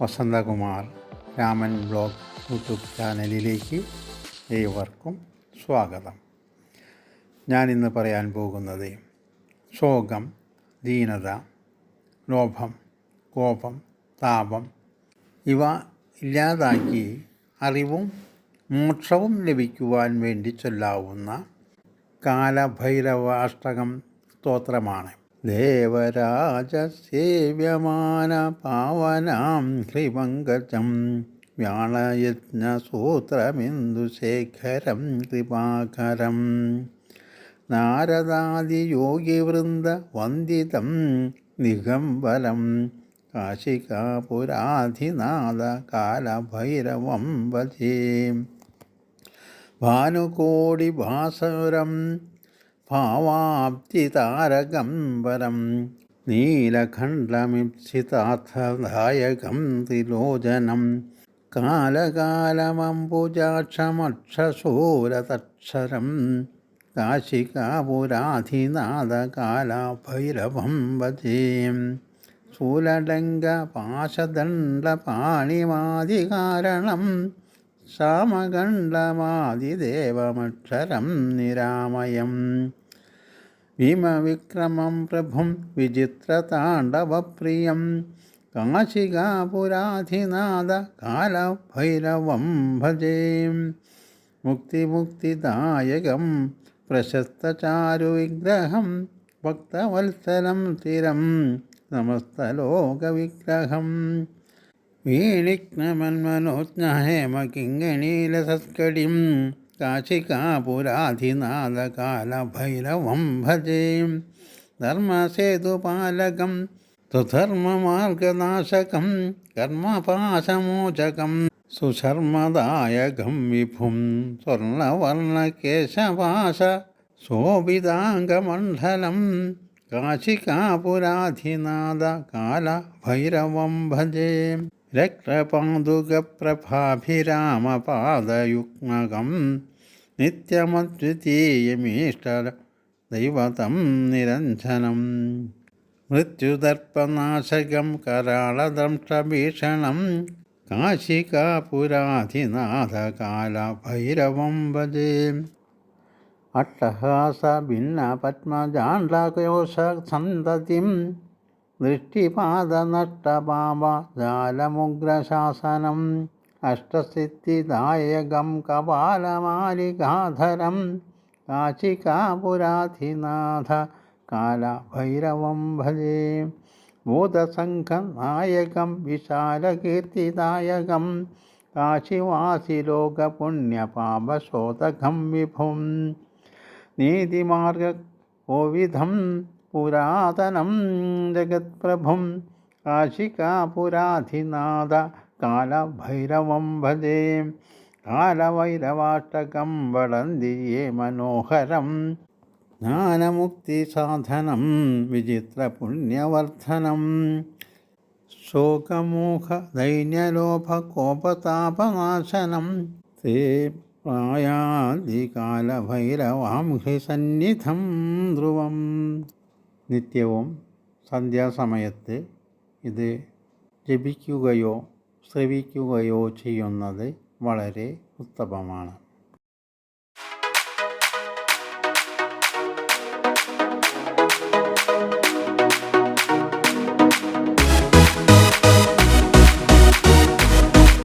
Vasanthakumar Raman blog YouTube ചാനലിലേക്ക് ഏവർക്കും സ്വാഗതം. ഞാൻ ഇന്ന് പറയാൻ പോകുന്നത് ശോകം ദീനത ലോഭം കോപം താപം ഇവ ഇല്ലാതാക്കി അറിവും മോക്ഷവും ലഭിക്കുവാൻ വേണ്ടി ചൊല്ലാവുന്ന കാലഭൈരവാഷ്ടകം സ്തോത്രമാണ്. ദേവരാജ സേവ്യമാന പാവനാം ഹ്രിമങ്കജം വ്യാളയജ്ഞസൂത്രമിന്ദുശേഖരം കൃപാകരം. നാരദാദിയോഗിവൃന്ദ വന്ദിതം നിഗംബരം. കാശികാപുരാധിനാഥ കാലഭൈരവം ഭജേ ഭാനുകോടിഭാസുരം ഭാവാബ്ദിതാരകം വരം. നീലഖണ്ഡമിപ്സിതാർത്ഥദായകം ത്രിലോചനം കാലകാലമംബുജാക്ഷമക്ഷശൂരതക്ഷരം കാശികാപുരാധിനാഥകാലഭൈരവം ഭജേ ശൂലഡംഗപാശദണ്ഡപാണിമാദികാരണം ശ്യാമകണ്ഡമാതിദേവമക്ഷരം നിരാമയം. ഭീമവിക്രമം പ്രഭും വിചിത്രതാണ്ഡവപ്രിയം. കാശികാപുരാധിനാഥ കാലഭൈരവം ഭജേ. മുക്തിമുക്തിദായകം പ്രശസ്തചാരുവിഗ്രഹം ഭക്തവത്സരം സ്ഥിരം. സമസ്തലോകവിഗ്രഹം വീണിഗ്നമന്മനോജ്ഞഹേമകിങ്കണീലസത്കടിം കാശികാപുരാധിനാഥകാലഭൈരവം ഭജേ ധർമ്മസേതുപാലകം സുധർമ്മമാർഗനാശകം കർമ്മപാശമോചകം സുശർമ്മദായകം വിഭും സ്വർണവർണകേശവാശ ശോഭിതാംഗമണ്ഡലം കാശികാപുരാധിനാഥ കാലഭൈരവം ഭജേ രക്തപാതുകപ്രഭാഭിരാമപാദയുഗ്മകം നിത്യമദ്വിതീയമീഷ്ടദൈവതം നിരഞ്ജനം. മൃത്യുദർപ്പനാശകം കരാളദംഷ്ടഭീഷണം കാശികാപുരാധിനാഥകാലഭൈരവം ഭജേ അട്ടഹാസ ഭിന്ന പത്മജാണ്ഡകോശസന്തതിം ദൃഷ്ടിപാദനഷ്ടപാപജാലമുഗ്രശാസനം അഷ്ടസിദ്ധിദായകം കപാലമാലികാധരം കാശികാപുരാധിനാഥ കാലഭൈരവം ഭജേ. ഭൂതസംഘനായകം വിശാലകീർത്തിദായകം കാശിവാസിലോകപുണ്യപാപശോതകം വിഭും. നീതിമാർഗ കോവിധം പുരാതനം ജഗത്പ്രഭും കാശികാപുരാധിനാഥ കാലഭൈരവം ഭജേ. കാലഭൈരവാഷ്ടകം വടന്തിയേ മനോഹരം. ജ്ഞാനമുക്തിസാധനം വിചിത്രപുണ്യവർദ്ധനം. ശോകമോഹദൈന്യലോഭകോപതാപനാശനം തേ പ്രായാദികാലഭൈരവാം ഹൃസന്നിധം ധ്രുവം. നിത്യവും സന്ധ്യാസമയത്ത് ഇത് ജപിക്കുകയോ ശ്രവിക്കുകയോ ചെയ്യുന്നത് വളരെ ഉത്തമമാണ്.